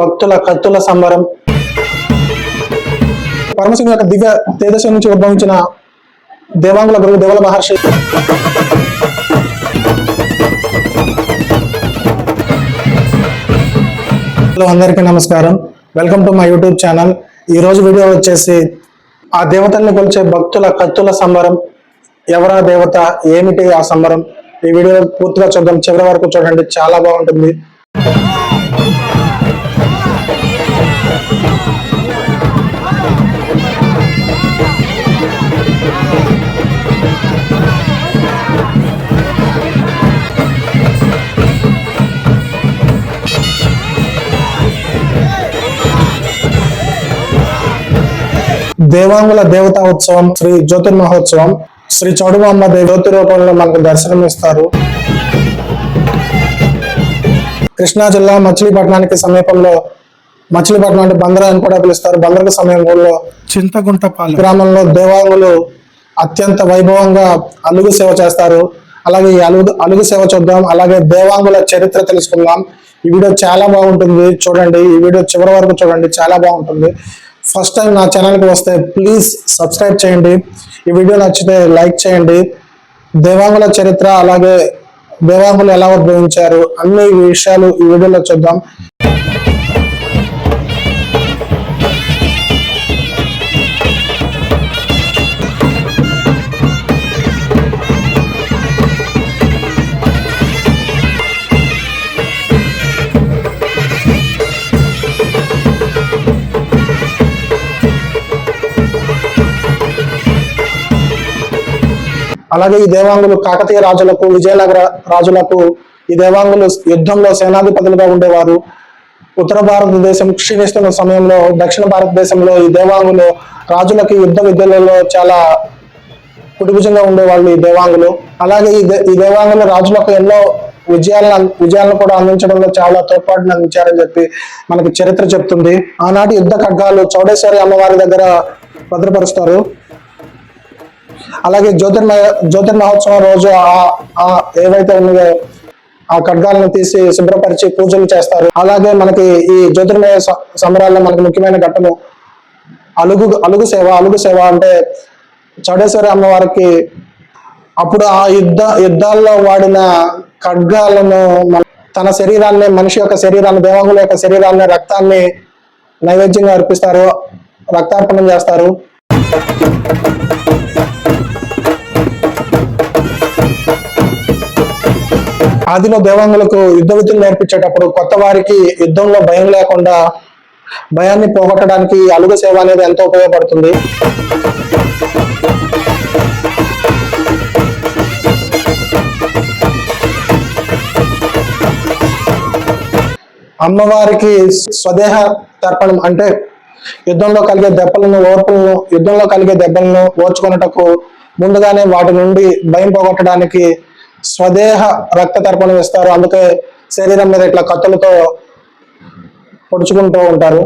భక్తుల కత్తుల సంబరం. పరమశివుని యొక్క దివ్య తేజస్సు నుంచి ఉద్భవించిన దేవాంగుల గురువు దేవల మహర్షి. హలో అందరికీ నమస్కారం. Welcome to my YouTube channel. ఈ రోజు వీడియో వచ్చేసి ఆ దేవతల్ని కొలిచే భక్తుల కత్తుల సంబరం. ఎవరా దేవత? ఏమిటి ఆ సంబరం? ఈ వీడియో పూర్తిగా చూద్దాం. చివరి వరకు చూడండి. చాలా బాగుంటుంది. దేవాంగుల దేవతా ఉత్సవం శ్రీ జ్యోతిర్మహోత్సవం శ్రీ చౌడుమాంబ దేవి రూపంలో మనకు దర్శనం ఇస్తారు కృష్ణా జిల్లా మచిలీపట్నానికి సమీపంలో మచిలీపట్నం అంటే బందర అని కూడా పిలుస్తారు. బందరకు సమీపంలో చింతగుంటపాలెం గ్రామంలో దేవాంగులు అత్యంత వైభవంగా అలుగు సేవ చేస్తారు. అలాగే ఈ అలుగు అలుగు సేవ చూద్దాం. అలాగే దేవాంగుల చరిత్ర తెలుసుకుందాం. ఈ వీడియో చాలా బాగుంటుంది. చూడండి. ఈ వీడియో చివరి వరకు చూడండి. చాలా బాగుంటుంది. ఫస్ట్ టైం నా ఛానల్కి వస్తే ప్లీజ్ సబ్స్క్రైబ్ చేయండి. ఈ వీడియో నచ్చితే లైక్ చేయండి. దేవాంగుల చరిత్ర అలాగే దేవాంగులు ఎలా ఉద్భవించారు అన్ని విషయాలు ఈ వీడియోలో చూద్దాం. అలాగే ఈ దేవాంగులు కాకతీయ రాజులకు విజయనగర రాజులకు ఈ దేవాంగులు యుద్ధంలో సేనాధిపతులుగా ఉండేవారు. ఉత్తర భారతదేశం క్షీణిస్తున్న సమయంలో దక్షిణ భారతదేశంలో ఈ దేవాంగులు రాజులకి యుద్ధ విద్యలలో చాలా కుటుంబంగా ఉండేవాళ్ళు ఈ దేవాంగులు. అలాగే ఈ దే- ఈ దేవాంగులు రాజులకు ఎన్నో విజయాలను విజయాలను కూడా అందించడంలో చాలా తోడ్పాటును అందించారని చెప్పి మనకి చరిత్ర చెప్తుంది. ఆనాటి యుద్ధ ఖడ్గాలు చౌడేశ్వరి అమ్మవారి దగ్గర భద్రపరుస్తారు. అలాగే జ్యోతిర్మయ జ్యోతిర్మహోత్సవం రోజు ఆ ఆ ఏవైతే ఉన్నాయో ఆ ఖడ్గాలను తీసి శుభ్రపరిచి పూజలు చేస్తారు. అలాగే మనకి ఈ జ్యోతిర్మయ స- సంబరాల్లో మనకి ముఖ్యమైన ఘట్టము అలుగు అలుగు సేవ. అలుగు సేవ అంటే చౌడేశ్వరి అమ్మవారికి అప్పుడు ఆ యుద్ధ యుద్ధాల్లో వాడిన ఖడ్గాలను తన శరీరాన్ని మనిషి యొక్క శరీరాన్ని దేవాంగుల యొక్క శరీరాన్ని రక్తాన్ని నైవేద్యంగా అర్పిస్తారు రక్తార్పణం చేస్తారు. ఆదిలో దేవాంగులకు యుద్ధ విధులు నేర్పించేటప్పుడు కొత్త వారికి యుద్ధంలో భయం లేకుండా భయాన్ని పోగొట్టడానికి అలుగు సేవ అనేది ఎంతో ఉపయోగపడుతుంది. అమ్మవారికి స్వదేహ తర్పణం అంటే యుద్ధంలో కలిగే దెబ్బలను ఓర్పులను యుద్ధంలో కలిగే దెబ్బలను ఓర్చుకున్నటకు ముందుగానే వాటి నుండి భయం పోగొట్టడానికి స్వదేహ రక్త తర్పణం ఇస్తారు. అందుకే శరీరం మీద ఇట్లా కత్తులతో పొడుచుకుంటూ ఉంటారు.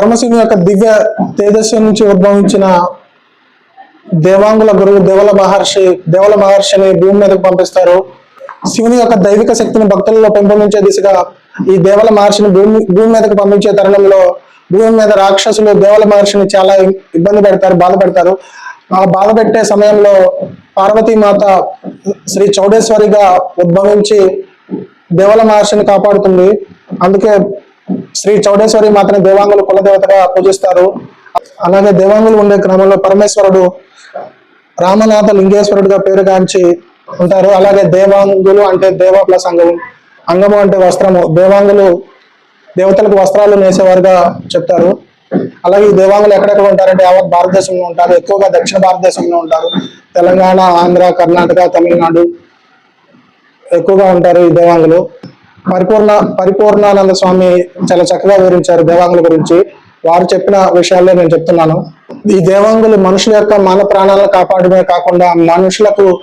పరమశివుని యొక్క దివ్య తేజస్సు నుంచి ఉద్భవించిన దేవాంగుల గురువు దేవల మహర్షి దేవల మహర్షిని భూమి మీదకు పంపిస్తారు. శివుని యొక్క దైవిక శక్తిని భక్తులలో పెంపొందించే దిశగా ఈ దేవల మహర్షిని భూమి భూమి మీదకు పంపించే తరుణంలో భూమి మీద రాక్షసులు దేవల మహర్షిని చాలా ఇబ్బంది పెడతారు బాధ పెడతారు ఆ బాధ పెట్టే సమయంలో పార్వతీమాత శ్రీ చౌడేశ్వరిగా ఉద్భవించి దేవల మహర్షిని కాపాడుతుంది. అందుకే శ్రీ చౌడేశ్వరి మాతని దేవాంగులు కులదేవతగా పూజిస్తారు. అలాగే దేవాంగులు ఉండే క్రమంలో పరమేశ్వరుడు రామనాథ లింగేశ్వరుడిగా పేరుగాంచి ఉంటారు. అలాగే దేవాంగులు అంటే దేవ ప్లస్ అంగము అంగము అంటే వస్త్రము దేవాంగులు దేవతలకు వస్త్రాలు నేసేవారుగా చెప్తారు. అలాగే ఈ దేవాంగులు ఎక్కడెక్కడ ఉంటారంటే యావత్ భారతదేశంలో ఉంటారు. ఎక్కువగా దక్షిణ భారతదేశంలో ఉంటారు. తెలంగాణ ఆంధ్ర కర్ణాటక తమిళనాడు ఎక్కువగా ఉంటారు ఈ దేవాంగులు. పరిపూర్ణ పరిపూర్ణానంద స్వామి చాలా చక్కగా వివరించారు దేవాంగుల గురించి. వారు చెప్పిన విషయాల్లో నేను చెప్తున్నాను. ఈ దేవాంగులు మనుషుల యొక్క మన ప్రాణాలను కాపాడమే కాకుండా మనుషులకు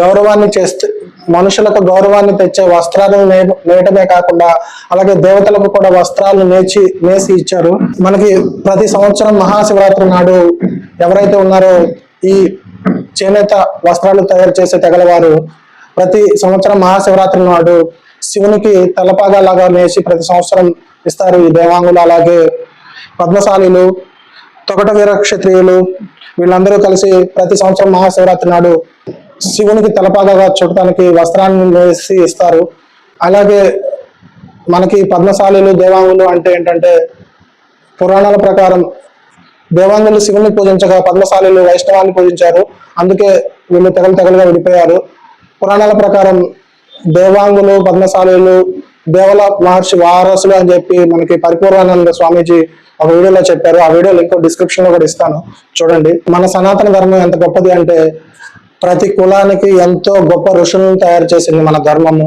గౌరవాన్ని చేస్తే మనుషులకు గౌరవాన్ని తెచ్చే వస్త్రాలను నే- నేయటమే కాకుండా అలాగే దేవతలకు కూడా వస్త్రాలు నేచి నేసి ఇచ్చారు. మనకి ప్రతి సంవత్సరం మహాశివరాత్రి నాడు ఎవరైతే ఉన్నారో ఈ చేనేత వస్త్రాలు తయారు చేసే తెగలవారు ప్రతి సంవత్సరం మహాశివరాత్రి నాడు శివునికి తలపాగా లాగా నేసి ప్రతి సంవత్సరం ఇస్తారు ఈ దేవాంగులు. అలాగే పద్మశాలీలు తొగట వీర క్షత్రియులు వీళ్ళందరూ కలిసి ప్రతి సంవత్సరం మహాశివరాత్రి నాడు శివునికి తలపాగా చుట్టడానికి వస్త్రాన్ని వేసి ఇస్తారు. అలాగే మనకి పద్మశాలీలు దేవాంగులు అంటే ఏంటంటే పురాణాల ప్రకారం దేవాంగులు శివుని పూజించగా పద్మశాలీలు వైష్ణవాన్ని పూజించారు. అందుకే వీళ్ళు తెగలు తెగలుగా విడిపోయారు. పురాణాల ప్రకారం దేవాంగులు పద్మశాలులు దేవల మహర్షి వారసులు అని చెప్పి మనకి పరిపూర్ణానంద స్వామీజీ ఒక వీడియోలో చెప్పారు. ఆ వీడియో లింక్ డిస్క్రిప్షన్లో కూడా ఇస్తాను. చూడండి. మన సనాతన ధర్మం ఎంత గొప్పది అంటే ప్రతి కులానికి ఎంతో గొప్ప ఋషులను తయారు చేసింది మన ధర్మము.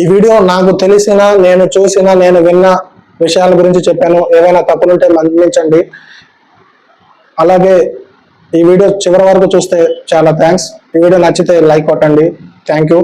ఈ వీడియో నాకు తెలిసిన నేను చూసిన నేను విన్న విషయాల గురించి చెప్పాను. ఏవైనా తప్పులుంటే మన్నించండి. అలాగే ఈ వీడియో చివరి వరకు చూస్తే చాలా థ్యాంక్స్. ఈ వీడియో నచ్చితే లైక్ కొట్టండి. Thank you.